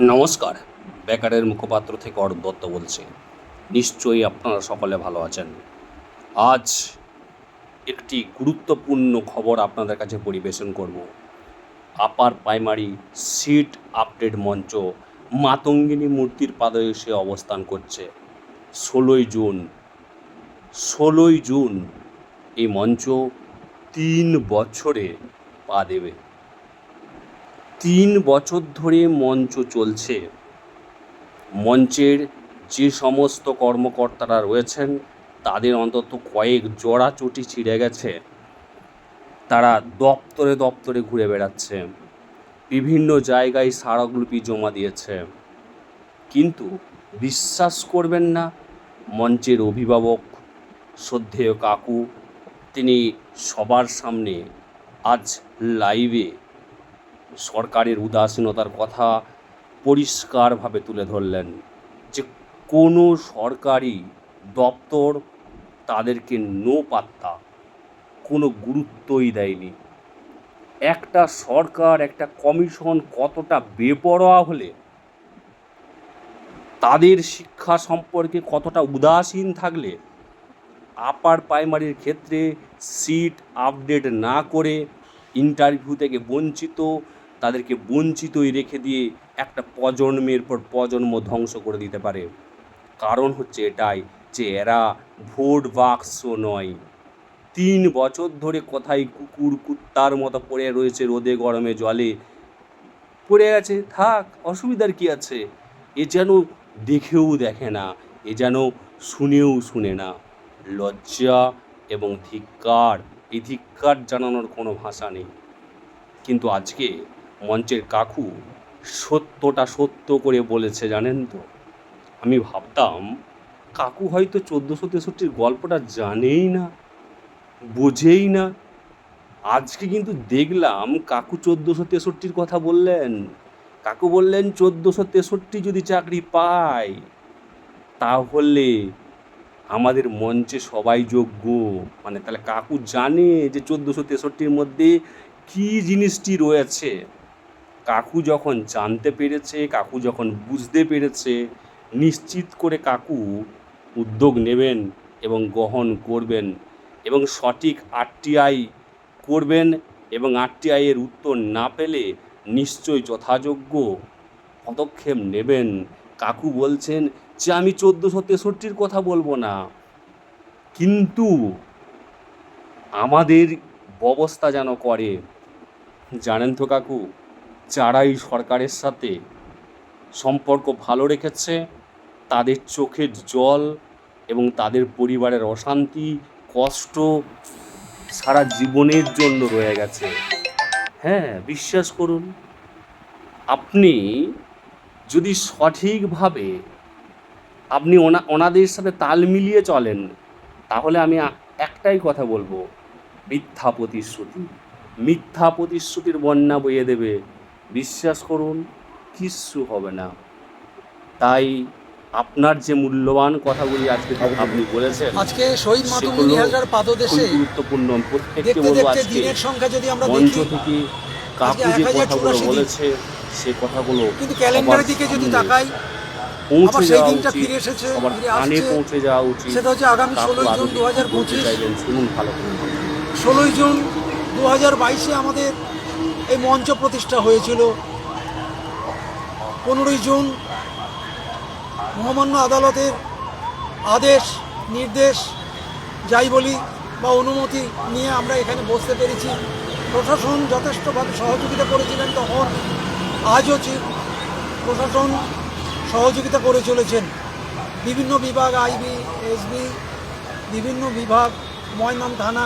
নমস্কার। বেকারের মুখপাত্র থেকে অরূপ দত্ত বলছি। নিশ্চয়ই আপনারা সকলে ভালো আছেন। আজ একটি গুরুত্বপূর্ণ খবর আপনাদের কাছে পরিবেশন করব। আপার প্রাইমারি সিট আপডেট মঞ্চ মাতঙ্গিনী মূর্তির পাদদেশে অবস্থান করছে। ষোলোই জুন ষোলোই জুন এই মঞ্চ তিন বছরে পা দেবে। তিন বছর ধরে মঞ্চ চলছে। মঞ্চের যে সমস্ত কর্মকর্তারা রয়েছেন, তাদের অন্তত কয়েক জোড়া চটি ছিঁড়ে গেছে। তারা দপ্তরে দপ্তরে ঘুরে বেড়াচ্ছে। বিভিন্ন জায়গায় স্মারকলিপি জমা দিয়েছে। কিন্তু বিশ্বাস করবেন না, মঞ্চের অভিভাবক শ্রদ্ধেয় কাকু, তিনি সবার সামনে আজ লাইভে সরকারের উদাসীনতার কথা পরিষ্কারভাবে তুলে ধরলেন যে কোনো সরকারি দপ্তর তাদেরকে নো পাত্তা, কোনো গুরুত্বই দেয়নি। একটা সরকার, একটা কমিশন কতটা বেপরোয়া হলে তাদের শিক্ষা সম্পর্কে কতটা উদাসীন থাকলে আপার প্রাইমারির ক্ষেত্রে সিট আপডেট না করে ইন্টারভিউ থেকে বঞ্চিত তাদেরকে বঞ্চিতই রেখে দিয়ে একটা প্রজন্মের পর প্রজন্ম ধ্বংস করে দিতে পারে। কারণ হচ্ছে এটাই যে এরা ভোট বাক্স নয়। তিন বছর ধরে কোথায় কুকুর কুত্তার মতো পড়ে রয়েছে রোদে, গরমে, জলে। পড়ে গেছে থাক, অসুবিধার কি আছে? এ যেন দেখেও দেখে না, এ যেন শুনেও শুনে না। লজ্জা এবং ধিক্কার, এই ধিক্কার জানানোর কোনো ভাষা নেই। কিন্তু আজকে মঞ্চের কাকু সত্যটা সত্য করে বলেছে, জানেন তো? আমি ভাবতাম, কাকু হয়তো চোদ্দোশো তেষট্টির গল্পটা জানেই না, বোঝেই না। আজকে কিন্তু দেখলাম কাকু চোদ্দোশো তেষট্টির কথা বললেন। কাকু বললেন, চোদ্দোশো তেষট্টি যদি চাকরি পায় তাহলে আমাদের মঞ্চে সবাই যোগ্য। মানে তাহলে কাকু জানে যে চোদ্দোশো তেষট্টির মধ্যে কী জিনিসটি রয়েছে। কাকু যখন জানতে পেরেছে, কাকু যখন বুঝতে পেরেছে, নিশ্চিত করে কাকু উদ্যোগ নেবেন এবং গ্রহণ করবেন এবং সঠিক আরটিআই করবেন এবং আরটিআইয়ের উত্তর না পেলে নিশ্চয়ই যথাযোগ্য পদক্ষেপ নেবেন। কাকু বলছেন যে, আমি চোদ্দোশো তেষট্টির কথা বলব না। কিন্তু আমাদের ব্যবস্থা যেন করে। জানেন তো কাকু? যারাই সরকারের সাথে সম্পর্ক ভালো রেখেছে, তাদের চোখের জল এবং তাদের পরিবারের অশান্তি, কষ্ট সারা জীবনের জন্য রয়ে গেছে। হ্যাঁ বিশ্বাস করুন, আপনি যদি সঠিকভাবে আপনি ওনা, ওনাদের সাথে তাল মিলিয়ে চলেন, তাহলে আমি একটাই কথা বলব, মিথ্যা প্রতিশ্রুতি। মিথ্যা প্রতিশ্রুতির বন্যা বইয়ে দেবে। বিশ্বাস করুন কিচ্ছু হবে না। তাই আপনার যে মূল্যবান কথাগুলি আজকে আপনি বলেছেন আজকে শহীদ মাতঙ্গিনী সেগুলো হাজরার পাদদেশে গুরুত্বপূর্ণ। প্রত্যেককে বলব আজকে দিনের সংখ্যা যদি আমরা মঞ্চ দেখি থেকে কাকু যে কথাগুলো বলেছে সে কথাগুলো কিন্তু ক্যালেন্ডারের দিকে যদি তাকাই পৌঁছে যাওয়া উচিত ফিরে এসেছে, সবার কানে পৌঁছে যাওয়া উচিত। সেটা হচ্ছে আগামী ষোলোই জুন দু হাজার পঁচিশ। শুনুন ভালো ষোলোই জুন দু হাজার বাইশে আমাদের এই মঞ্চ প্রতিষ্ঠা হয়েছিল পনেরোই জুন। মহামান্য আদালতের আদেশ, নির্দেশ, যাই বলি বা অনুমতি নিয়ে আমরা এখানে বসতে পেরেছি। প্রশাসন যথেষ্টভাবে সহযোগিতা করেছিলেন তখন আজও প্রশাসন সহযোগিতা করে চলেছেন। বিভিন্ন বিভাগ, আইবি, এসবি, বিভিন্ন বিভাগ, ময়নাম থানা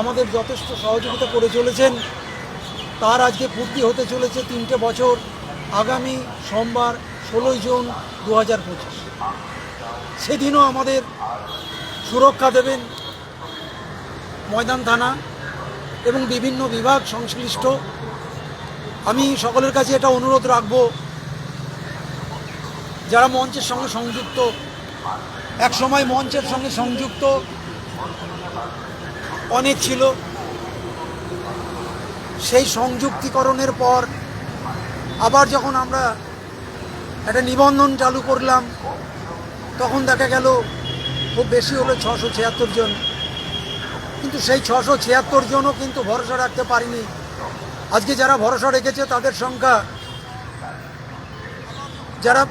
আমাদের যথেষ্ট সহযোগিতা করে চলেছেন। তার আজকে পূর্তি হতে চলেছে তিনটে বছর, আগামী সোমবার ষোলোই জুন দু হাজার পঁচিশ। সেদিনও আমাদের সুরক্ষা দেবেন ময়দান থানা এবং বিভিন্ন বিভাগ সংশ্লিষ্ট। আমি সকলের কাছে এটা অনুরোধ রাখব, যারা মঞ্চের সঙ্গে সংযুক্ত এক সময় মঞ্চের সঙ্গে সংযুক্ত, অনেক ছিল। সেই সংযুক্তিকরণের পর আবার যখন আমরা একটা নিবন্ধন চালু করলাম, তখন দেখা গেল খুব বেশি হলো ছশো ছিয়াত্তর জন। কিন্তু সেই ছশো ছিয়াত্তর জনও কিন্তু ভরসা রাখতে পারিনি। আজকে যারা ভরসা রেখেছে তাদের সংখ্যা, যারা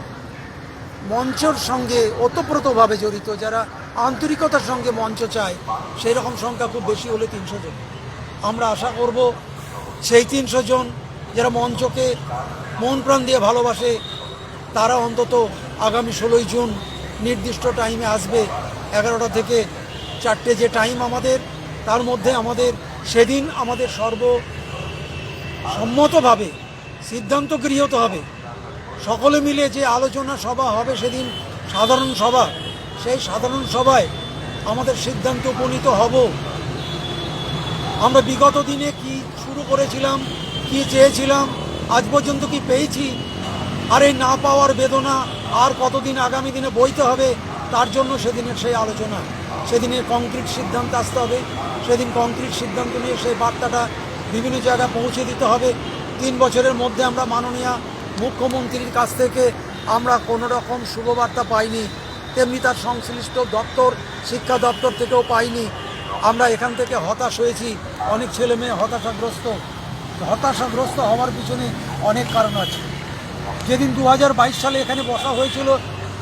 মঞ্চর সঙ্গে ওতপ্রোতভাবে জড়িত, যারা আন্তরিকতার সঙ্গে মঞ্চ চায় সেই রকম সংখ্যা খুব বেশি হলে তিনশো জন। আমরা আশা করব সেই তিনশো জন যারা মঞ্চকে মন প্রাণ দিয়ে ভালোবাসে, তারা অন্তত আগামী ষোলোই জুন নির্দিষ্ট টাইমে আসবে। এগারোটা থেকে চারটে যে টাইম আমাদের, তার মধ্যে আমাদের সেদিন আমাদের সর্ব সম্মতভাবে সিদ্ধান্ত গৃহীত হবে। সকলে মিলে যে আলোচনা সভা হবে সেদিন সাধারণ সভা, সেই সাধারণ সভায় আমাদের সিদ্ধান্ত উপনীত হব। আমরা বিগত দিনে কি শুরু করেছিলাম, কি চেয়েছিলাম, আজ পর্যন্ত কি পেয়েছি? আর এই না পাওয়ার বেদনা, আর কতদিন আগামী দিনে বইতে হবে? তার জন্য সেদিনের সেই আলোচনা, সেদিনের কংক্রিট সিদ্ধান্ত আসতে হবে। সেদিন কংক্রিট সিদ্ধান্ত নিয়ে সেই বার্তাটা বিভিন্ন জায়গায় পৌঁছে দিতে হবে। তিন বছরের মধ্যে আমরা মাননীয় মুখ্যমন্ত্রীর কাছ থেকে আমরা কোনো রকম শুভবার্তা পাইনি। তেমনি তার সংশ্লিষ্ট দপ্তর, শিক্ষা দপ্তর থেকেও পাইনি। আমরা এখান থেকে হতাশ হয়েছি। অনেক ছেলে মেয়ে হতাশাগ্রস্ত। হতাশাগ্রস্ত হওয়ার পিছনে অনেক কারণ আছে। যেদিন দু হাজার বাইশ সালে এখানে বসা হয়েছিল,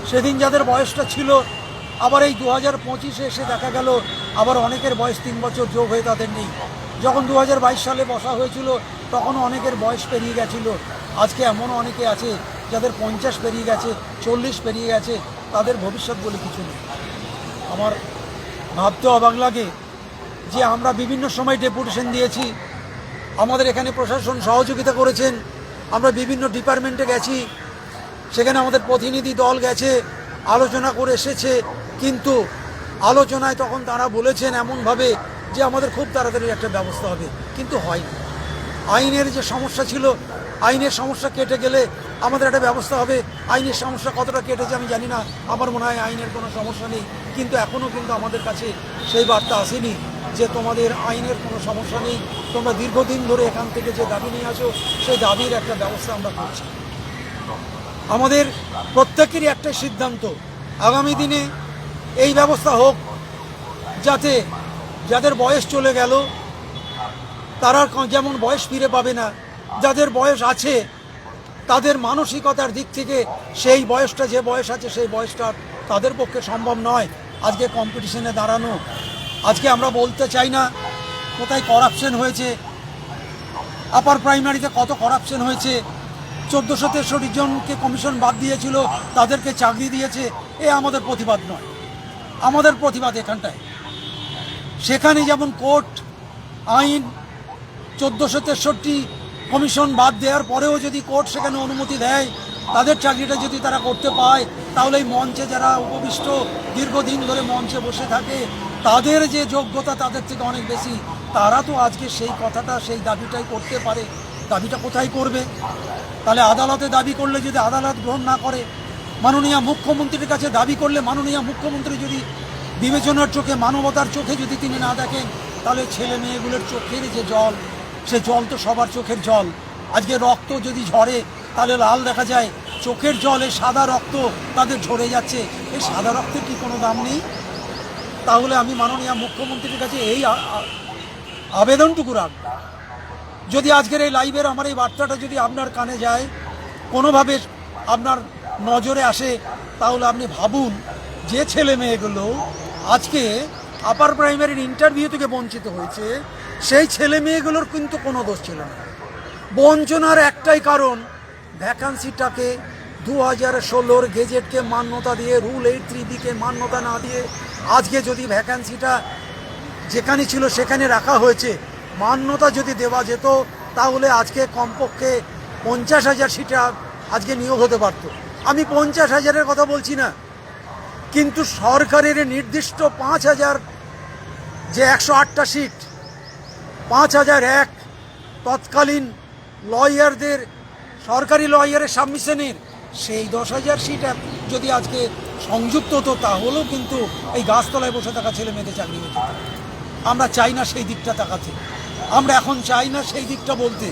সেদিন যাদের বয়সটা ছিল, আবার এই দু হাজার পঁচিশে এসে দেখা গেল, আবার অনেকের বয়স তিন বছর যোগ হয়ে তাদের নেই। যখন দু হাজার বাইশ সালে বসা হয়েছিল, তখনও অনেকের বয়স পেরিয়ে গেছিল। আজকে এমনও অনেকে আছে, যাদের পঞ্চাশ পেরিয়ে গেছে, চল্লিশ পেরিয়ে গেছে, তাদের ভবিষ্যৎ বলে কিছু নেই। আমার ভাবতে অবাক লাগে যে আমরা বিভিন্ন সময় ডেপুটেশন দিয়েছি। আমাদের এখানে প্রশাসন সহযোগিতা করেছেন। আমরা বিভিন্ন ডিপার্টমেন্টে গেছি। সেখানে আমাদের প্রতিনিধি দল গেছে, আলোচনা করে এসেছে। কিন্তু আলোচনায় তখন তারা বলেছেন এমনভাবে যে আমাদের খুব তাড়াতাড়ি একটা ব্যবস্থা হবে। কিন্তু হয়নি। আইনের যে সমস্যা ছিল, আইনের সমস্যা কেটে গেলে আমাদের একটা ব্যবস্থা হবে। আইনের সমস্যা কতটা কেটেছে আমি জানি না। আমার মনে হয় আইনের কোনো সমস্যা নেই। কিন্তু এখনও কিন্তু আমাদের কাছে সেই বার্তা আসেনি যে তোমাদের আইনের কোনো সমস্যা নেই। তোমরা দীর্ঘদিন ধরে এখান থেকে যে দাবি নিয়ে আসো, সেই দাবির একটা ব্যবস্থা আমরা করছি। আমাদের প্রত্যেকেরই একটা সিদ্ধান্ত, আগামী দিনে এই ব্যবস্থা হোক, যাতে যাদের বয়স চলে গেল তারা যেমন বয়স ফিরে পাবে না, যাদের বয়স আছে, তাদের মানসিকতার দিক থেকে সেই বয়সটা, যে বয়স আছে সেই বয়সটা তাদের পক্ষে সম্ভব নয়। আজকে কম্পিটিশনে দাঁড়ানো। আজকে আমরা বলতে চাই না কোথায় করাপশন হয়েছে। আপার প্রাইমারিতে কত করাপশন হয়েছে। চোদ্দোশো তেষট্টি জনকে কমিশন বাদ দিয়েছিল, তাদেরকে চাকরি দিয়েছে। এ আমাদের প্রতিবাদ নয়। আমাদের প্রতিবাদ এখানটায়। সেখানে যেমন কোর্ট আইন চোদ্দোশো তেষট্টি কমিশন বাদ দেওয়ার পরেও যদি কোর্ট সেখানে অনুমতি দেয়, তাদের চাকরিটা যদি তারা করতে পায়, তাহলে এই মঞ্চে যারা উপবিষ্ট দীর্ঘদিন ধরে মঞ্চে বসে থাকে, তাদের যে যোগ্যতা তাদের থেকে অনেক বেশি। তারা তো আজকে সেই কথাটা, সেই দাবিটাই করতে পারে। দাবিটা কোথায় করবে? তাহলে আদালতে দাবি করলে যদি আদালত গ্রহণ না করে, মাননীয় মুখ্যমন্ত্রীর কাছে দাবি করলে মাননীয় মুখ্যমন্ত্রী যদি বিবেচনার চোখে, মানবতার চোখে যদি তিনি না দেখেন, তাহলে ছেলে মেয়েগুলোর চোখের যে জল সে জল তো সবার চোখের জল। আজকে রক্ত যদি ঝরে, তাহলে লাল দেখা যায়। চোখের জল সাদা রক্ত তাদের ঝরে যাচ্ছে। এই সাদা রক্তের কি কোনো দাম নেই? তাহলে আমি মাননীয় মুখ্যমন্ত্রীর কাছে এই আবেদনটুকু রাখব। যদি আজকের এই লাইভের আমার এই বার্তাটা যদি আপনার কানে যায়, কোনোভাবে আপনার নজরে আসে, তাহলে আপনি ভাবুন, যে ছেলে মেয়েগুলো আজকে আপার প্রাইমারির ইন্টারভিউ থেকে বঞ্চিত হয়েছে সেই ছেলে মেয়েগুলোর কিন্তু কোনো দোষ ছিল না। বঞ্চনার একটাই কারণ ভ্যাকান্সিটাকে দু হাজার ষোলোর গেজেটকে মান্যতা দিয়ে রুল এইট থ্রি বিকে মান্যতা না দিয়ে আজকে যদি ভ্যাকান্সিটা যেখানে ছিল সেখানে রাখা হয়েছে, মান্যতা যদি দেওয়া যেত, তাহলে আজকে কমপক্ষে পঞ্চাশ হাজার সিটে আজকে নিয়োগ হতে পারতো। আমি পঞ্চাশ হাজারের কথা বলছি না, কিন্তু সরকারের নির্দিষ্ট পাঁচ হাজার যে একশো আটটা সিট পাঁচ হাজার এক তৎকালীন লয়ারদের, সরকারি লয়ারের সাবমিশনের সেই দশ হাজার সিট যদি আজকে সংযুক্ত হতো, তাহলেও কিন্তু এই গাছতলায় বসে থাকা ছেলে মেয়েদের চাকরি যেত আমরা চাই না সেই দিকটা তাকাতে। আমরা এখন চাই না সেই দিকটা বলতে।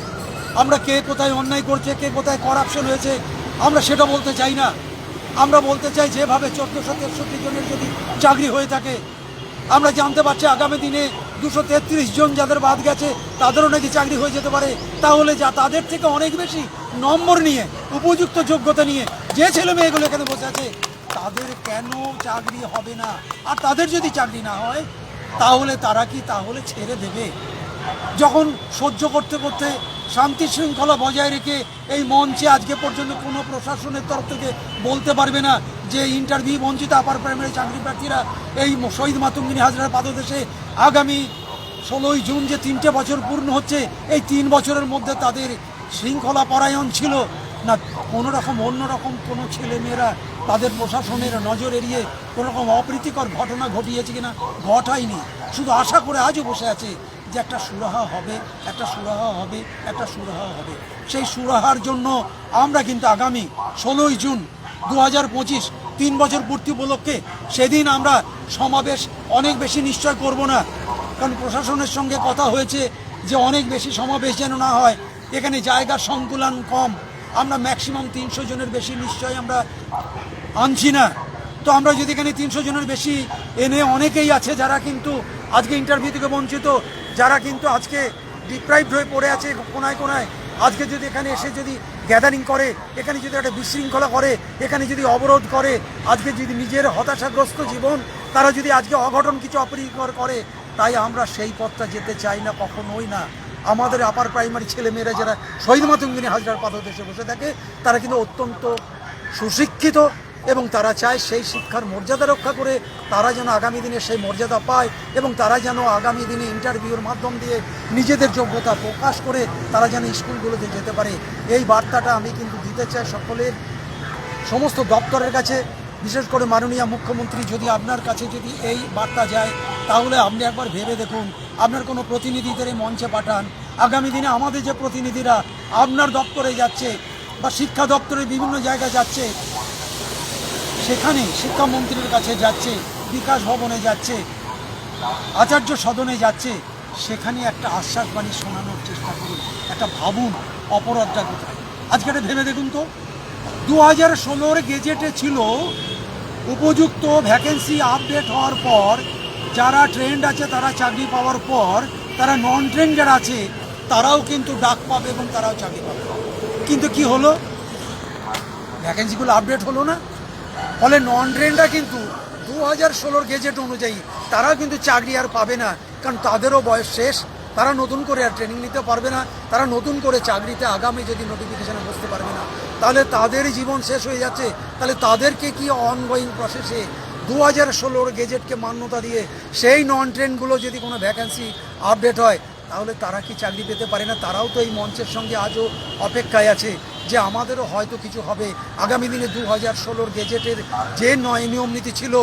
আমরা কে কোথায় অন্যায় করছে, কে কোথায় করাপশন হয়েছে, আমরা সেটা বলতে চাই না। আমরা বলতে চাই যেভাবে চোদ্দোশো তেষট্টি জনের যদি চাকরি হয়ে থাকে, আমরা জানতে পারছি আগামী দিনে দুশো তেত্রিশ জন যাদের বাদ গেছে, তাদেরও নাকি চাকরি হয়ে যেতে পারে। তাহলে যা তাদের থেকে অনেক বেশি নম্বর নিয়ে, উপযুক্ত যোগ্যতা নিয়ে যে ছেলে মেয়েগুলো এখানে বসে আছে, তাদের কেন চাকরি হবে না? আর তাদের যদি চাকরি না হয়, তাহলে তারা কি তাহলে ছেড়ে দেবে? যখন সহ্য করতে করতে শান্তি শৃঙ্খলা বজায় রেখে এই মঞ্চে আজকে পর্যন্ত কোনো প্রশাসনের তরফ থেকে বলতে পারবে না যে ইন্টারভিউ বঞ্চিত আপার প্রাইমারি চাকরি প্রার্থীরা এই শহীদ মাতঙ্গিনী হাজরার পাদদেশে আগামী ষোলোই জুন যে তিনটে বছর পূর্ণ হচ্ছে, এই তিন বছরের মধ্যে তাদের শৃঙ্খলা পরায়ণ ছিল না কোনো রকম অন্য রকম কোনো ছেলেমেয়েরা তাদের প্রশাসনের নজর এড়িয়ে কোনো রকম অপ্রীতিকর ঘটনা ঘটিয়েছে কিনা ঘটায়নি। শুধু আশা করে আজও বসে আছে যে একটা সুরাহা হবে, একটা সুরাহা হবে, একটা সুরাহা হবে। সেই সুরাহার জন্য আমরা কিন্তু আগামী ষোলোই জুন দু হাজার তিন বছর পূর্তি উপলক্ষে সেদিন আমরা সমাবেশ অনেক বেশি নিশ্চয় করব না। কারণ প্রশাসনের সঙ্গে কথা হয়েছে যে অনেক বেশি সমাবেশ যেন না হয়। এখানে জায়গার সংকুলান কম। আমরা ম্যাক্সিমাম তিনশো জনের বেশি নিশ্চয় আমরা আনছি না। তো আমরা যদি এখানে তিনশো জনের বেশি এনে অনেকেই আছে যারা কিন্তু আজকে ইন্টারভিউ থেকে বঞ্চিত যারা কিন্তু আজকে ডিপ্রাইভড হয়ে পড়ে আছে, কোনায় কোনায়, আজকে যদি এখানে এসে যদি গ্যাদারিং করে, এখানে যদি একটা বিশৃঙ্খলা করে, এখানে যদি অবরোধ করে, আজকে যদি নিজের হতাশাগ্রস্ত জীবন, তারা যদি আজকে অঘটন কিছু অপ্রীতিকর করে, তাই আমরা সেই পথটা যেতে চাই না, কখনোই না। আমাদের আপার প্রাইমারি ছেলেমেয়েরা যারা শহীদ মাতঙ্গিনী হাজরার পাদদেশে বসে থাকে, তারা কিন্তু অত্যন্ত সুশিক্ষিত এবং তারা চায় সেই শিক্ষার মর্যাদা রক্ষা করে তারা যেন আগামী দিনে সেই মর্যাদা পায় এবং তারা যেন আগামী দিনে ইন্টারভিউর মাধ্যম দিয়ে নিজেদের যোগ্যতা প্রকাশ করে তারা যেন স্কুলগুলোতে যেতে পারে। এই বার্তাটা আমি কিন্তু দিতে চাই সকলের, সমস্ত দপ্তরের কাছে। বিশেষ করে মাননীয় মুখ্যমন্ত্রী, যদি আপনার কাছে যদি এই বার্তা যায়, তাহলে আপনি একবার ভেবে দেখুন। আপনার কোনো প্রতিনিধিদের মঞ্চে পাঠান। আগামী দিনে আমাদের যে প্রতিনিধিরা আপনার দপ্তরে যাচ্ছে বা শিক্ষা দপ্তরে বিভিন্ন জায়গায় যাচ্ছে সেখানে শিক্ষামন্ত্রীর কাছে যাচ্ছে, বিকাশ ভবনে যাচ্ছে, আচার্য সদনে যাচ্ছে, সেখানে একটা আশ্বাস বাণী শোনানোর চেষ্টা করুন, একটা ভাবুন অপরাধটা কোথায়। আজকে এটা ভেবে দেখুন তো। দু হাজার ষোলোর গেজেটে ছিল উপযুক্ত ভ্যাকেন্সি আপডেট হওয়ার পর, যারা ট্রেন্ড আছে তারা চাকরি পাওয়ার পর, তারা নন ট্রেন্ডের আছে, তারাও কিন্তু ডাক পাবে এবং তারাও চাকরি পাবে। কিন্তু কি হলো? ভ্যাকেন্সিগুলো আপডেট হলো না? ফলে নন ট্রেনরা কিন্তু দু হাজার ষোলোর গেজেট অনুযায়ী তারাও কিন্তু চাকরি আর পাবে না, কারণ তাদেরও বয়স শেষ। তারা নতুন করে আর ট্রেনিং নিতে পারবে না, তারা নতুন করে চাকরিতে আগামী যদি নোটিফিকেশনে বসতে পারবে না, তাহলে তাদের জীবন শেষ হয়ে যাচ্ছে। তাহলে তাদেরকে কি অনগোয়িং প্রসেসে দু হাজার ষোলোর গেজেটকে মান্যতা দিয়ে সেই নন ট্রেনগুলো যদি কোনো ভ্যাকেন্সি আপডেট হয়, তাহলে তারা কি চাকরি পেতে পারে না? তারাও তো এই মঞ্চের সঙ্গে আজও অপেক্ষায় আছে। যে আমাদেরও হয়তো কিছু হবে। আগামী দিনে দু হাজার ষোলোর গেজেটের যে নয় নিয়ম নীতি ছিল,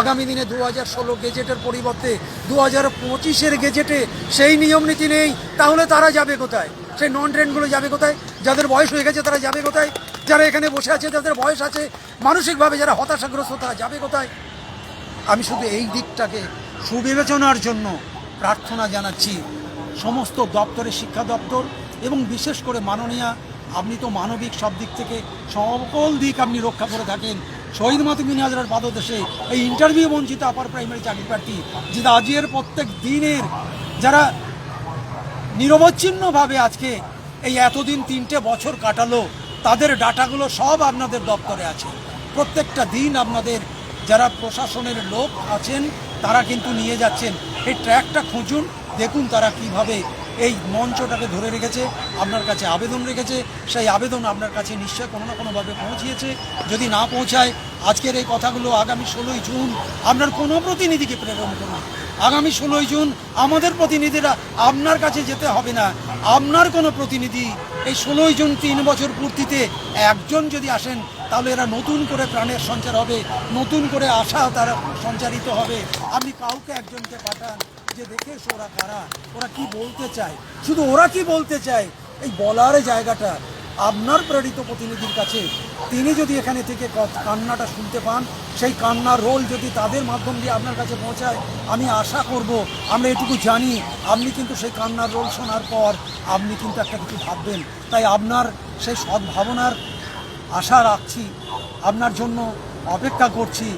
আগামী দিনে দু হাজার ষোলো গেজেটের পরিবর্তে দু হাজার পঁচিশের গেজেটে সেই নিয়ম নীতি নেই, তাহলে তারা যাবে কোথায়? সেই নন ট্রেনগুলো যাবে কোথায়? যাদের বয়স হয়ে গেছে তারা যাবে কোথায়? যারা এখানে বসে আছে যাদের বয়স আছে। মানসিকভাবে যারা হতাশাগ্রস্ত, তারা যাবে কোথায়? আমি শুধু এই দিকটাকে সুবিবেচনার জন্য প্রার্থনা জানাচ্ছি। সমস্ত দপ্তরে শিক্ষা দপ্তর এবং বিশেষ করে মাননীয়া আপনি তো মানবিক সব দিক থেকে সকল দিক আপনি রক্ষা করে থাকেন। শহীদ মাতঙ্গিনী হাজরার পাদদেশে এই ইন্টারভিউ বঞ্চিত আপার প্রাইমারি চাকরি প্রার্থী যেটা আজকের প্রত্যেক দিনের যারা নিরবচ্ছিন্নভাবে আজকে এই এতদিন তিনটে বছর কাটালো, তাদের ডাটাগুলো সব আপনাদের দপ্তরে আছে। প্রত্যেকটা দিন আপনাদের যারা প্রশাসনের লোক আছেন, তারা কিন্তু নিয়ে যাচ্ছেন। এই ট্র্যাকটা খুঁজুন, দেখুন তারা কীভাবে এই মঞ্চটাকে ধরে রেখেছে, আপনার কাছে আবেদন রেখেছে, সেই আবেদন আপনার কাছে নিশ্চয় কোনো না কোনোভাবে পৌঁছিয়েছে। যদি না পৌঁছায়, আজকের এই কথাগুলো আগামী ষোলোই জুন আপনার কোনো প্রতিনিধিকে প্রেরণ করুন আগামী ষোলোই জুন আমাদের প্রতিনিধিরা আপনার কাছে যেতে হবে না। আপনার কোনো প্রতিনিধি এই ষোলোই জুন তিন বছর পূর্তিতে একজন যদি আসেন, তাহলে এরা নতুন করে প্রাণের সঞ্চার হবে, নতুন করে আশা তারা সঞ্চারিত হবে। আপনি কাউকে একজনকে পাঠান যে দেখে ওরা কারা, ওরা কি বলতে চায়? শুধু ওরা কি বলতে চায়? এই বলার জায়গাটা আপনার প্রেরিত প্রতিনিধির কাছে। তিনি যদি এখানে থেকে কান্নাটা শুনতে পান, সেই কান্নার রোল যদি তাদের মাধ্যম দিয়ে আপনার কাছে পৌঁছায়, আমি আশা করব, আমরা এটুকু জানি, আপনি কিন্তু সেই কান্নার রোল শোনার পর আপনি কিন্তু একটা কিছু ভাববেন। তাই আপনার সেই সদ্ভাবনার আশা রাখছি, আপনার জন্য অপেক্ষা করছি।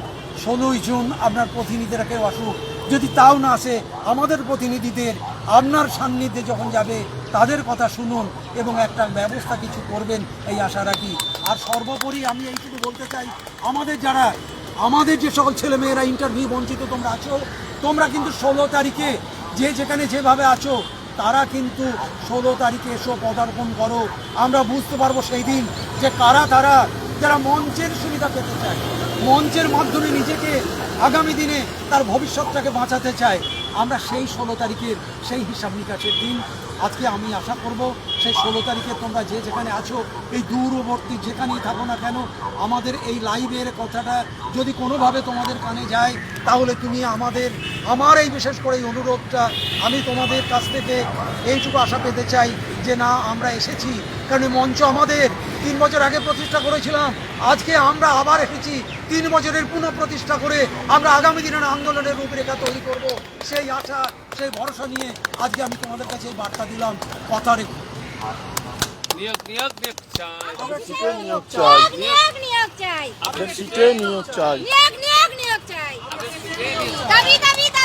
ষোলোই জুন আপনার প্রতিনিধিরা কেউ আসুক যদি তাও না আসে, আমাদের প্রতিনিধিদের আপনার সান্নিধ্যে যখন যাবে, তাদের কথা শুনুন এবং একটা ব্যবস্থা কিছু করবেন, এই আশা রাখি। আর সর্বোপরি আমি এইটুকু বলতে চাই, আমাদের যারা, আমাদের যে সকল ছেলেমেয়েরা ইন্টারভিউ বঞ্চিত তোমরা আছো, তোমরা কিন্তু ষোলো তারিখে যে যেখানে যেভাবে আছো, তারা কিন্তু ষোলো তারিখে এসো পদার্পণ করো। আমরা বুঝতে পারব সেই দিন যে কারা তারা যারা মঞ্চের সুবিধা পেতে চায় মঞ্চের মাধ্যমে নিজেকে আগামী দিনে তার ভবিষ্যৎটাকে বাঁচাতে চায় আমরা সেই ষোলো তারিখের সেই হিসাব নিকাশের দিন আজকে আমি আশা করব সেই ষোলো তারিখে তোমরা যে যেখানে আছো, এই দূরবর্তী যেখানেই থাকো না কেন, আমাদের এই লাইভের কথাটা যদি কোনোভাবে তোমাদের কানে যায়, তাহলে তুমি আমাদের, আমার এই বিশেষ করে এই অনুরোধটা আমি তোমাদের কাছ থেকে এইটুকু আশা পেতে চাই যে না, আমরা এসেছি। কারণ মঞ্চ আমাদের, তিন বছর আগে প্রতিষ্ঠা করেছিলাম, আজকে আমরা আবার এসেছি, তিন বছরের পুনঃ প্রতিষ্ঠা করে আমরা আগামী দিনের আন্দোলনের রূপরেখা তৈরি করব। সেই আশা সেই ভরসা নিয়ে আজকে আমি তোমাদের কাছে এই বার্তা দিলাম। কথা রেখে। নিয়োগ নিয়োগ নিয়োগ চাই। নিয়োগ চাই। নিয়োগ নিয়োগ চাই। নিয়োগ নিয়োগ নিয়োগ চাই। দাবি দাবি।